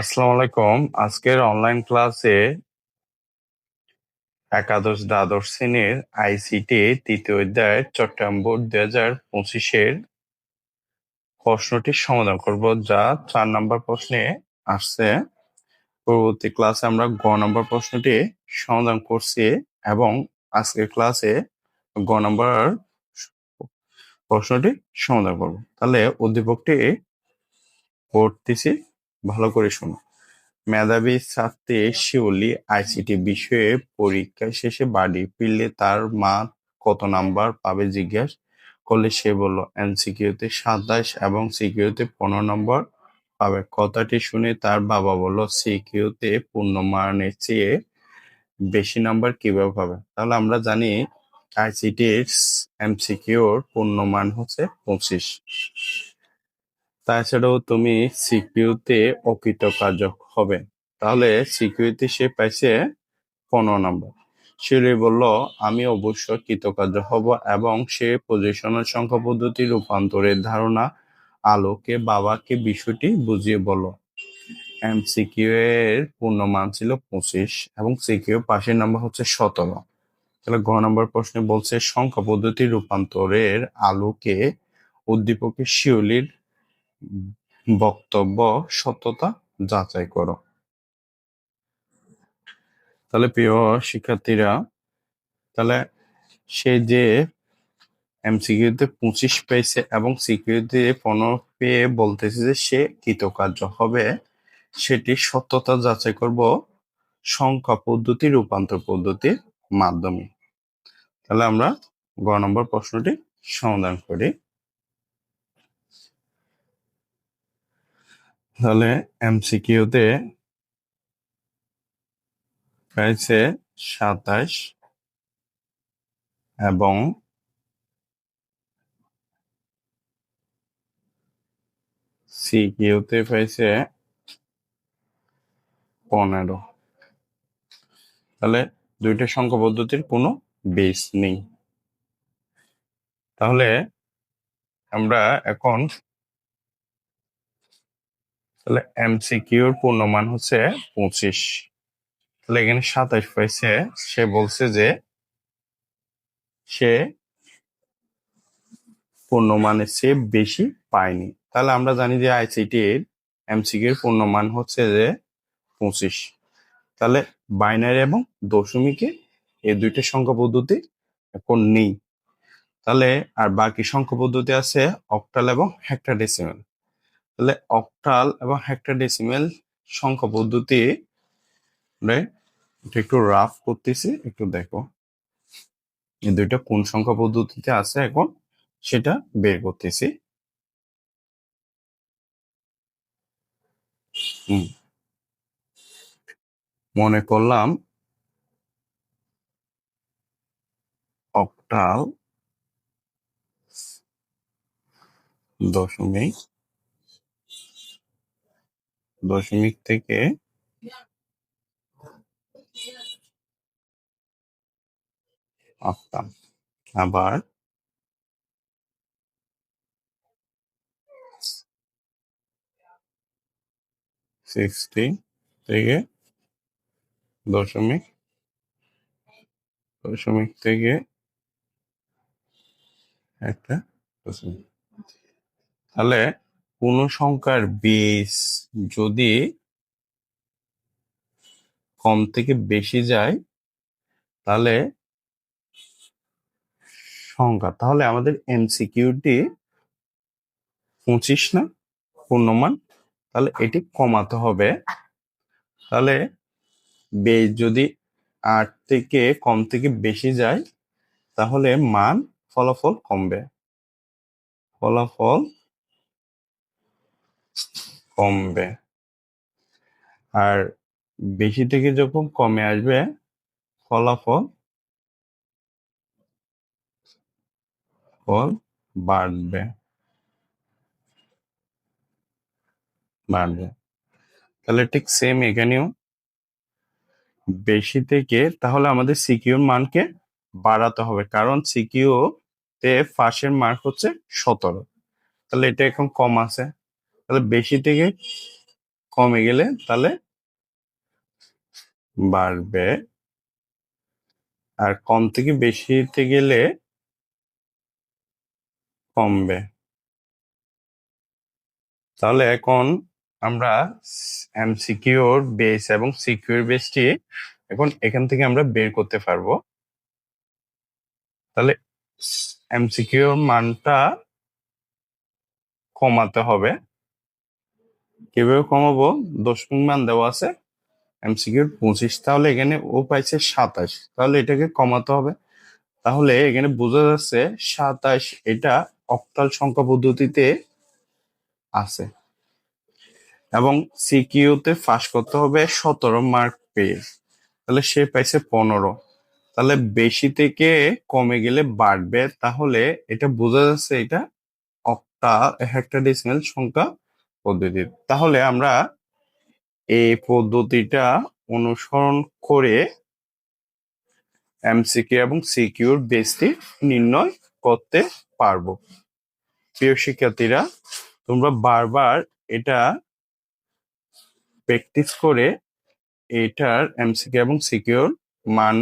আসসালামু আলাইকুম। আজকের অনলাইন ক্লাসে একাদশ দ্বাদশ শ্রেণির আইসিটি তৃতীয় অধ্যায়, চট্টগ্রাম বোর্ড দুই হাজার পঁচিশের প্রশ্নটির সমাধান করব, যা চার নম্বর প্রশ্নে আসছে। পরবর্তী ক্লাসে আমরা গ নম্বর প্রশ্নটি সমাধান করছি এবং আজকের ক্লাসে গ নম্বর প্রশ্নটি সমাধান করব। তাহলে উদ্দীপকটি পড়তেছি। ভালো করে শোনো। মেধাবী ছাত্রী শিউলি আইসিটি বিষয়ে পরীক্ষা শেষে বাড়ি ফিরলে তার মা কত নাম্বার পাবে জিজ্ঞেস করলে সে বলল, এমসিকিউতে সাতাশ এবং সিকিউতে পনেরো নম্বর পাবে। কথাটি শুনে তার বাবা বলল, সিকিউতে পূর্ণমানের চেয়ে বেশি নাম্বার কীভাবে পাবে? তাহলে আমরা জানি আইসিটির এমসিকিউর পূর্ণমান হচ্ছে পঁচিশ। তাছাড়াও তুমি সিকিউতে অকৃতকার্য হবে। তাহলে সিকিউরিতে সে পাইছে পনেরো নম্বর। শিরি বলল, আমি অবশ্য কৃতকার্য হব এবং সে পজিশনের সংখ্যা পদ্ধতি, রূপান্তরের ধারণা, আলোকে বাবাকে বিষয়টি বুঝিয়ে বলল। এমসিকিউ এর পূর্ণ মান ছিল পঁচিশ এবং সিকিউ পাশের নাম্বার হচ্ছে সতেরো। তাহলে ঘ নম্বর প্রশ্নে বলছে, সংখ্যা পদ্ধতি, রূপান্তরের আলোকে উদ্দীপকের শিউলির বক্তব্য, সত্যতা যাচাই করো। তাহলে প্রিয় শিক্ষার্থীরা, তাহলে সে যে এমসিকিউতে পঁচিশ পেয়েছে এবং সিকিউরিটি পনেরো পেয়ে বলতেছে যে সে কৃতকার্য হবে, সেটি সত্যতা যাচাই করব সংখ্যা পদ্ধতি, রূপান্তর পদ্ধতির মাধ্যমে। তাহলে আমরা গ নম্বর প্রশ্নটি সমাধান করি। তাহলে এমসিকিউতে পেয়েছে সাতাশ এবং সিকিউতে পেয়েছে পনেরো। তাহলে দুইটা সংখ্যা পদ্ধতির কোনো বেস নেই। তাহলে আমরা এখন তাহলে এমসিকিউর পূর্ণমান হচ্ছে পঁচিশ। তাহলে এখানে সাতাশ পাইছে। সে বলছে যে সে পূর্ণমানের চেয়ে বেশি পায়নি। তাহলে আমরা জানি যে আইসিটির এমসিকিউর পূর্ণমান হচ্ছে যে পঁচিশ। তাহলে বাইনারি এবং দশমিকে এই দুইটা সংখ্যা পদ্ধতি এখন নেই। তাহলে আর বাকি সংখ্যা পদ্ধতি আছে অক্টাল এবং হেক্টাডেসিমেল। তাহলে অক্টাল এবং হেক্টাডেসিমেল সংখ্যা পদ্ধতি একটু রাফ করতেছি, একটু দেখো। এই দুইটা কোন সংখ্যা পদ্ধতিতে আছে এখন সেটা বের করতেছি। মনে করলাম অক্টাল দশমিক দশমিক থেকে অক্টাল আবার সিক্সটি থেকে দশমিক দশমিক থেকে একটা দশমিক। তাহলে কোন সংখ্যার বেস যদি কম থেকে বেশি যায়, তাহলে সংখ্যা, তাহলে আমাদের এমসিকিউটি পঁচিশ না? পূর্ণমান তাহলে এটি কমাতে হবে। তাহলে বেস যদি আট থেকে কম থেকে বেশি যায়, তাহলে মান, ফলাফল কমবে। ফলাফল কমবে। আর বেশি থেকে যখন কমে আসবে, ফলাফল ফল বাড়বে। বাড়বে। তাহলে ঠিক সেম এখানেও বেশি থেকে তাহলে আমাদের সিকিউর মানকে বাড়াতে হবে। কারণ সিকিউ তে ফার্স্টের মার্ক হচ্ছে সতেরো। তাহলে এটা এখন কম আছে। তাহলে বেশি থেকে কমে গেলে তাহলে বাড়বে। আর কম থেকে বেশিতে গেলে কমবে। তাহলে এখন আমরা এমসিকিউর বেস এবং সিকিউর বেসটি এখন এখান থেকে আমরা বের করতে পারব। তাহলে এমসিকিউর মানটা কমাতে হবে। কীভাবে কমাবো? দশমিক মান দেওয়া আছে। এমসিকিউর পঁচিশ, তাহলে এখানে ও পাইছে সাতাশ। তাহলে এটাকে কমাতে হবে। তাহলে এখানে বোঝা যাচ্ছে সাতাশ এটা অক্টাল সংখ্যা পদ্ধতিতে আছে। এবং সিকিউতে ফাঁস করতে হবে সতেরো মার্ক পেয়ে। তাহলে সে পাইছে পনেরো। তাহলে বেশি থেকে কমে গেলে বাড়বে। তাহলে এটা বোঝা যাচ্ছে এটা অক্টা হেক্টাডেসিমাল সংখ্যা পদ্ধতি। তাহলে আমরা এই পদ্ধতিটা অনুসরণ করে এমসিকিউ এবং সিকিউর বেসটি নির্ণয় করতে পারব। প্রিয় শিক্ষার্থীরা, তোমরা বারবার এটা প্র্যাকটিস করে এটার এমসিকিউ এবং সিকিউর মান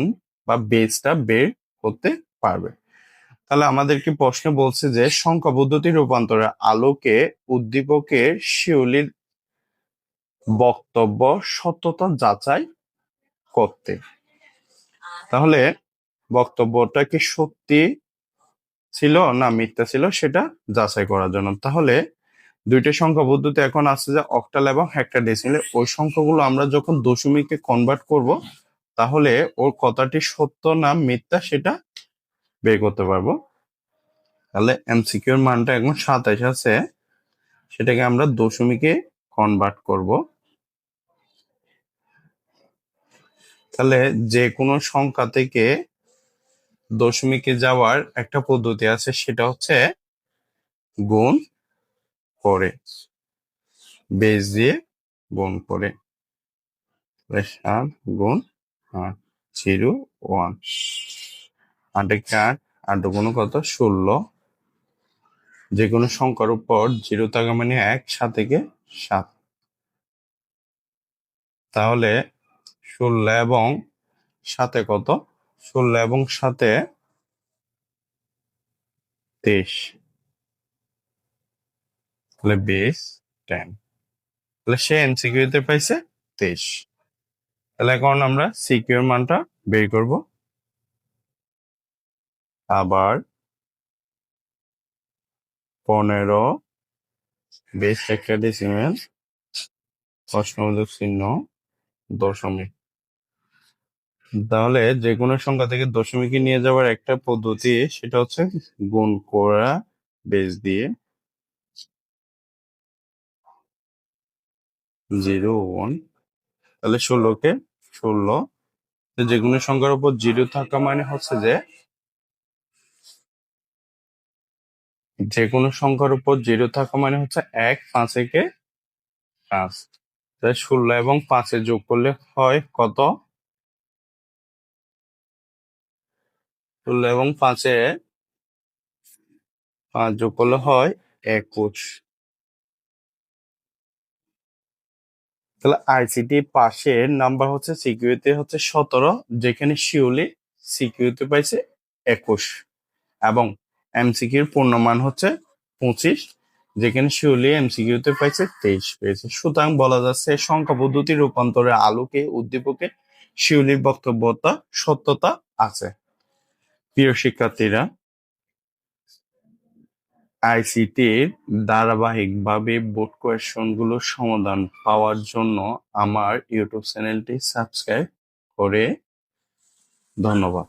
বা বেসটা বের করতে পারবে। তাহলে আমাদেরকে প্রশ্ন বলছে যে সংখ্যা পদ্ধতি রূপান্তরের আলোকে উদ্দীপকের শিউলির বক্তব্য সত্যতা যাচাই করতে। তাহলে বক্তব্যটা কি সত্যি ছিল না মিথ্যা ছিল সেটা যাচাই করার জন্য। তাহলে দুইটা সংখ্যা পদ্ধতি এখন আছে যে অক্টাল এবং হেক্টাডেসিমালে ওই সংখ্যাগুলো আমরা যখন দশমিকে কনভার্ট করব, তাহলে ওর কথাটি সত্য না মিথ্যা সেটা বের করতে পারব। তাহলে এমসিকিউর মানটা এখন সাতাইশ আছে। সেটাকে আমরা দশমিকে কনভার্ট করব। তাহলে যে কোনো সংখ্যা থেকে দশমিকে যাওয়ার একটা পদ্ধতি আছে, সেটা হচ্ছে গুণ করে বেস দিয়ে গুণ করে। সাত গুণ আট জিরো ওয়ান আটে আট আট গুণ কত? ষোলো। যে কোনো সংখ্যার উপর জিরো থাকা মানে এক, সাত থেকে সাত। তাহলে ষোলো এবং সাথে কত? ষোলো এবং সাথে তেইশ। তাহলে বেস টেন। তাহলে সে এমসিকিউতে পাইছে তেইশ। তাহলে এখন আমরা সিকিউর মানটা বের করব। আবার পনেরো, বেশ একটা ডেসিমেল প্রশ্নবোধক চিহ্ন, দশমিক। তাহলে যে কোনো সংখ্যা থেকে দশমিকে নিয়ে যাওয়ার একটা পদ্ধতি, সেটা হচ্ছে গুণ করা বেস দিয়ে জিরো, ওয়ান। তাহলে ষোলোকে ষোলো যে কোনো সংখ্যার উপর জিরো থাকা মানে হচ্ছে যে যে কোনো সংখ্যার উপর জিরো থাকা মানে হচ্ছে এক পাঁচ একে পাঁচ। তাই ষোলো এবং পাঁচে যোগ করলে হয় কত? ষোলো এবং পাঁচে পাঁচ যোগ করলে হয় একুশ। তাহলে আইসিটি পাশের নাম্বার হচ্ছে সিকিউরিটি হচ্ছে সতেরো যেখানে শিউলি সিকিউরিটি পাইছে একুশ। এবং এমসিকিউর পূর্ণমান হচ্ছে পঁচিশ, যেখানে শিউলি এমসিকিউতে পাইছে তেইশ পেয়েছে। সুতরাং বলা যাচ্ছে সংখ্যা পদ্ধতি রূপান্তরে আলোকে, উদ্দীপকে শিউলির বক্তব্যতা, সত্যতা আছে। প্রিয় শিক্ষার্থীরা আইসিটির ধারাবাহিকভাবে বোর্ড কোয়েশনগুলোর সমাধান পাওয়ার জন্য আমার ইউটিউব চ্যানেলটি সাবস্ক্রাইব করে ধন্যবাদ।